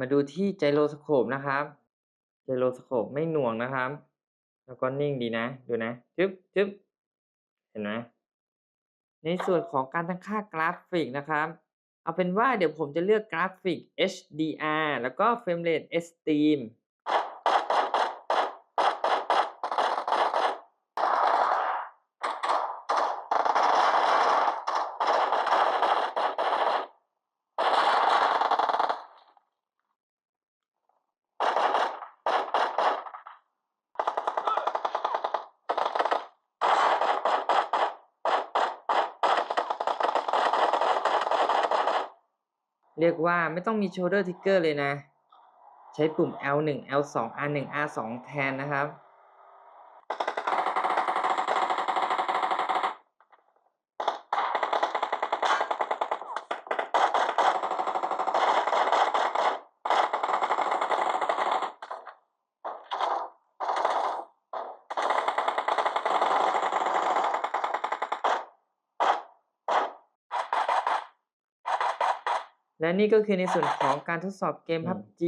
มาดูที่ไจโรสโคปนะครับ ไจโรสโคปไม่หน่วงนะครับ แล้วก็นิ่งดีนะ ดูนะ จึ๊บจึ๊บเห็นไหมในส่วนของการตั้งค่ากราฟิกนะครับ เอาเป็นว่าเดี๋ยวผมจะเลือกกราฟิก HDR แล้วก็เฟรมเรต Steam เรียกว่าไม่ต้องมี Shoulder Trigger เลยนะ ใช้ปุ่ม L1 L2 R1 R2 แทนนะครับ และนี่ก็คือในส่วนของการทดสอบเกมอืม PUBG